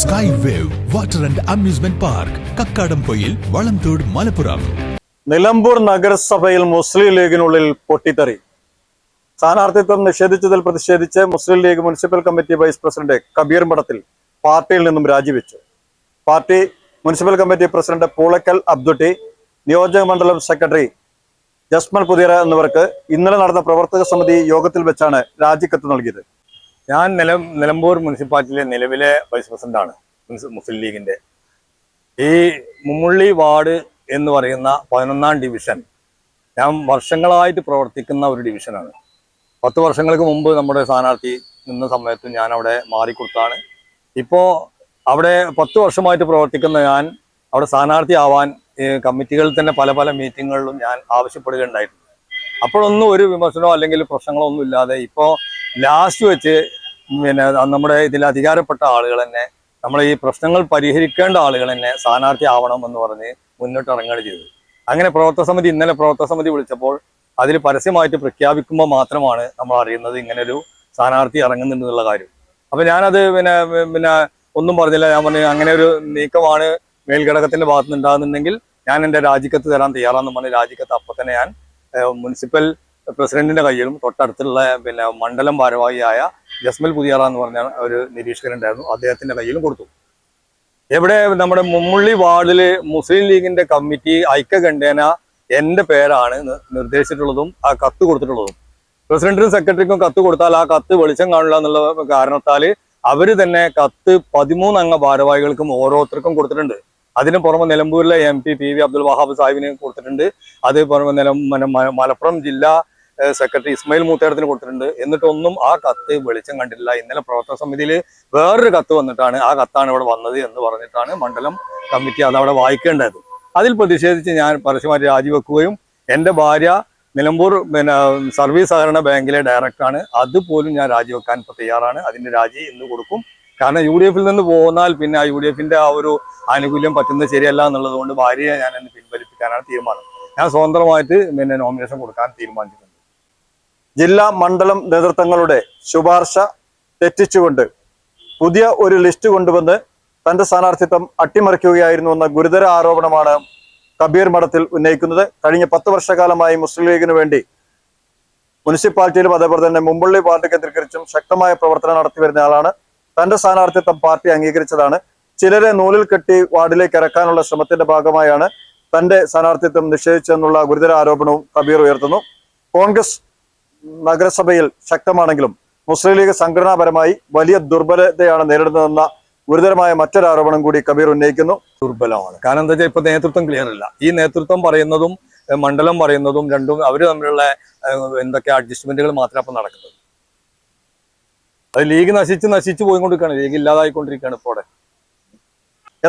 Sky wave water and amusement park Kakkadampoyil Valamthodu Malappuram Nilambur നഗരസഭയിൽ മുസ്ലിം ലീഗിനുള്ളിൽ പൊട്ടിത്തെറി. സ്ഥാനാർത്ഥിത്വം നിഷേധിച്ചതിൽ പ്രതിഷേധിച്ച് Muslim League municipal committee vice president Kabeer Madathil പാർട്ടിയിൽ നിന്നും രാജിവെച്ചു. Party municipal committee president Poolakkal Abdutty നിയോജക മണ്ഡലം സെക്രട്ടറി ജസ്മൽ പുതിയറ എന്നിവർക്ക് ഇന്നലെ നടന്ന പ്രവർത്തക സമിതി യോഗത്തിൽ വെച്ചാണ് രാജിക്കത്ത് നൽകിയത്. ഞാൻ നില നിലമ്പൂർ മുനിസിപ്പാലിറ്റിയിലെ നിലവിലെ വൈസ് പ്രസിഡന്റാണ് മുസ്ലിം ലീഗിന്റെ. ഈ മുമ്മുള്ളി വാർഡ് എന്ന് പറയുന്ന പതിനൊന്നാം ഡിവിഷൻ ഞാൻ വർഷങ്ങളായിട്ട് പ്രവർത്തിക്കുന്ന ഒരു ഡിവിഷനാണ് പത്ത് വർഷങ്ങൾക്ക് മുമ്പ് നമ്മുടെ സ്ഥാനാർത്ഥി നിന്ന സമയത്ത് ഞാൻ അവിടെ മാറിക്കൊടുത്താണ്. ഇപ്പോൾ അവിടെ പത്ത് വർഷമായിട്ട് പ്രവർത്തിക്കുന്ന ഞാൻ അവിടെ സ്ഥാനാർത്ഥി ആവാൻ കമ്മിറ്റികളിൽ തന്നെ പല പല മീറ്റിങ്ങുകളിലും ഞാൻ ആവശ്യപ്പെടുകയുണ്ടായിട്ടുണ്ട് അപ്പോഴൊന്നും ഒരു വിമർശനമോ അല്ലെങ്കിൽ പ്രശ്നങ്ങളോ ഒന്നും ഇല്ലാതെ ഇപ്പോൾ ലാസ്റ്റ് വെച്ച് പിന്നെ നമ്മുടെ ഇതിൽ അധികാരപ്പെട്ട ആളുകൾ തന്നെ നമ്മൾ ഈ പ്രശ്നങ്ങൾ പരിഹരിക്കേണ്ട ആളുകൾ തന്നെ സ്ഥാനാർത്ഥി ആവണം എന്ന് പറഞ്ഞ് മുന്നോട്ട് ഇറങ്ങുകയാണ് ചെയ്തത്. അങ്ങനെ പ്രവർത്തക സമിതി ഇന്നലെ പ്രവർത്തക സമിതി വിളിച്ചപ്പോൾ അതിൽ പരസ്യമായിട്ട് പ്രഖ്യാപിക്കുമ്പോൾ മാത്രമാണ് നമ്മൾ അറിയുന്നത് ഇങ്ങനെ ഒരു സ്ഥാനാർത്ഥി ഇറങ്ങുന്നുണ്ടെന്നുള്ള കാര്യം. അപ്പൊ ഞാനത് പിന്നെ പിന്നെ ഒന്നും പറഞ്ഞില്ല. ഞാൻ പറഞ്ഞു അങ്ങനെ ഒരു നീക്കമാണ് മേൽഘടകത്തിന്റെ ഭാഗത്ത് നിന്നുണ്ടാകുന്നുണ്ടെങ്കിൽ ഞാൻ എന്റെ രാജിക്കത്ത് തരാൻ തയ്യാറാണെന്ന് പറഞ്ഞ് രാജിക്കത്ത് അപ്പൊ തന്നെ ഞാൻ മുനിസിപ്പൽ പ്രസിഡന്റിന്റെ കയ്യിലും തൊട്ടടുത്തുള്ള പിന്നെ മണ്ഡലം ഭാരവാഹിയായ ജസ്മൽ പുതിയാറ എന്ന് പറഞ്ഞ ഒരു നിരീക്ഷകനുണ്ടായിരുന്നു അദ്ദേഹത്തിന്റെ കയ്യിലും കൊടുത്തു. എവിടെ നമ്മുടെ മുമ്മുള്ളി വാർഡിൽ മുസ്ലിം ലീഗിന്റെ കമ്മിറ്റി ഐക്യകണ്ഠേന എന്റെ പേരാണ് നിർദ്ദേശിച്ചിട്ടുള്ളതും ആ കത്ത് കൊടുത്തിട്ടുള്ളതും. പ്രസിഡന്റിനും സെക്രട്ടറിക്കും കത്ത് കൊടുത്താൽ ആ കത്ത് വെളിച്ചം കാണില്ല എന്നുള്ള കാരണത്താൽ അവർ തന്നെ കത്ത് പതിമൂന്ന് അംഗ ഭാരവാഹികൾക്കും ഓരോരുത്തർക്കും കൊടുത്തിട്ടുണ്ട്. അതിന് പുറമെ നിലമ്പൂരിലെ M P P V Abdul Wahab സാഹിബിന് കൊടുത്തിട്ടുണ്ട്. അതേ പുറമെ നില മലപ്പുറം ജില്ലാ സെക്രട്ടറി ഇസ്മയിൽ മൂത്തേടത്തിന് കൊടുത്തിട്ടുണ്ട്. എന്നിട്ടൊന്നും ആ കത്ത് വെളിച്ചം കണ്ടില്ല ഇന്നലെ പ്രവർത്തക സമിതിയിൽ വേറൊരു കത്ത് വന്നിട്ടാണ് ആ കത്താണ് ഇവിടെ വന്നത് എന്ന് പറഞ്ഞിട്ടാണ് മണ്ഡലം കമ്മിറ്റി അതവിടെ വായിക്കേണ്ടത്. അതിൽ പ്രതിഷേധിച്ച് ഞാൻ പരസ്യമായി രാജിവെക്കുകയും എന്റെ ഭാര്യ നിലമ്പൂർ പിന്നെ സർവീസ് സഹകരണ ബാങ്കിലെ ഡയറക്ടറാണ്. അതുപോലും ഞാൻ രാജിവെക്കാൻ ഇപ്പോൾ തയ്യാറാണ്. അതിന്റെ രാജി ഇന്ന് കൊടുക്കും. കാരണം യു ഡി എഫിൽ നിന്ന് പോന്നാൽ പിന്നെ ആ യു ഡി എഫിന്റെ ആ ഒരു ആനുകൂല്യം പറ്റുന്നത് ശരിയല്ല എന്നുള്ളത് കൊണ്ട് ഭാര്യയെ ഞാൻ പിൻവലിപ്പിക്കാനാണ് തീരുമാനം. ഞാൻ സ്വതന്ത്രമായിട്ട് പിന്നെ നോമിനേഷൻ കൊടുക്കാൻ തീരുമാനിച്ചിട്ടുണ്ട്. ജില്ലാ മണ്ഡലം നേതൃത്വങ്ങളുടെ ശുപാർശ തെറ്റിച്ചുകൊണ്ട് പുതിയ ഒരു ലിസ്റ്റ് കൊണ്ടുവന്ന് തന്റെ സ്ഥാനാർത്ഥിത്വം അട്ടിമറിക്കുകയായിരുന്നു എന്ന ഗുരുതര ആരോപണമാണ് കബീർ മഠത്തിൽ ഉന്നയിക്കുന്നത്. കഴിഞ്ഞ പത്ത് വർഷക്കാലമായി മുസ്ലിം ലീഗിന് വേണ്ടി മുനിസിപ്പാലിറ്റിയിലും അതേപോലെ തന്നെ മുമ്പള്ളി വാർഡ് കേന്ദ്രീകരിച്ചും ശക്തമായ പ്രവർത്തനം നടത്തി വരുന്ന ആളാണ്. തന്റെ സ്ഥാനാർത്ഥിത്വം പാർട്ടി അംഗീകരിച്ചതാണ്. ചിലരെ നൂലിൽ കെട്ടി വാർഡിലേക്ക് ഇറക്കാനുള്ള ശ്രമത്തിന്റെ ഭാഗമായാണ് തന്റെ സ്ഥാനാർത്ഥിത്വം നിഷേധിച്ചെന്നുള്ള ഗുരുതര ആരോപണവും കബീർ ഉയർത്തുന്നു. കോൺഗ്രസ് നഗരസഭയിൽ ശക്തമാണെങ്കിലും മുസ്ലിം ലീഗ് സംഘടനാപരമായി വലിയ ദുർബലതയാണ് നേരിടുന്നതെന്ന ഗുരുതരമായ മറ്റൊരു ആരോപണം കൂടി കബീർ ഉന്നയിക്കുന്നു. ദുർബലമാണ്. കാരണം എന്താ വെച്ചാൽ ഇപ്പൊ നേതൃത്വം ക്ലിയർ അല്ല. ഈ നേതൃത്വം പറയുന്നതും മണ്ഡലം പറയുന്നതും രണ്ടും അവർ തമ്മിലുള്ള എന്തൊക്കെ അഡ്ജസ്റ്റ്മെന്റുകൾ മാത്രമേ അപ്പം നടക്കുന്നത്. അത് ലീഗ് നശിച്ച് നശിച്ചു പോയിക്കൊണ്ടിരിക്കുകയാണ്. ലീഗ് ഇല്ലാതായിക്കൊണ്ടിരിക്കുകയാണ് ഇപ്പോൾ അവിടെ.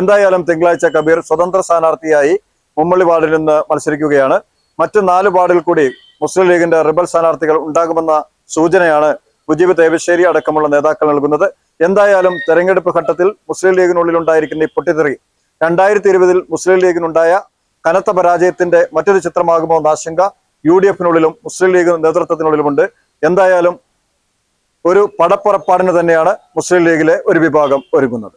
എന്തായാലും തിങ്കളാഴ്ച കബീർ സ്വതന്ത്ര സ്ഥാനാർത്ഥിയായി മുമ്മള്ളി വാർഡിൽ നിന്ന് മത്സരിക്കുകയാണ്. മറ്റു നാല് വാർഡിൽ കൂടി മുസ്ലിം ലീഗിന്റെ റിബൽ സ്ഥാനാർത്ഥികൾ ഉണ്ടാകുമെന്ന സൂചനയാണ് മുജീബ് ദേവശ്ശേരി അടക്കമുള്ള നേതാക്കൾ നൽകുന്നത്. എന്തായാലും തെരഞ്ഞെടുപ്പ് ഘട്ടത്തിൽ മുസ്ലിം ലീഗിനുള്ളിൽ ഉണ്ടായിരിക്കുന്ന ഈ പൊട്ടിത്തെറി രണ്ടായിരത്തി ഇരുപതിൽ മുസ്ലിം ലീഗിനുണ്ടായ കനത്ത പരാജയത്തിന്റെ മറ്റൊരു ചിത്രമാകുമോ എന്ന ആശങ്ക യു ഡി എഫിനുള്ളിലും മുസ്ലിം ലീഗ് നേതൃത്വത്തിനുള്ളിലുമുണ്ട്. എന്തായാലും ഒരു പടപ്പുറപ്പാടിന് തന്നെയാണ് മുസ്ലിം ലീഗിലെ ഒരു വിഭാഗം ഒരുങ്ങുന്നത്.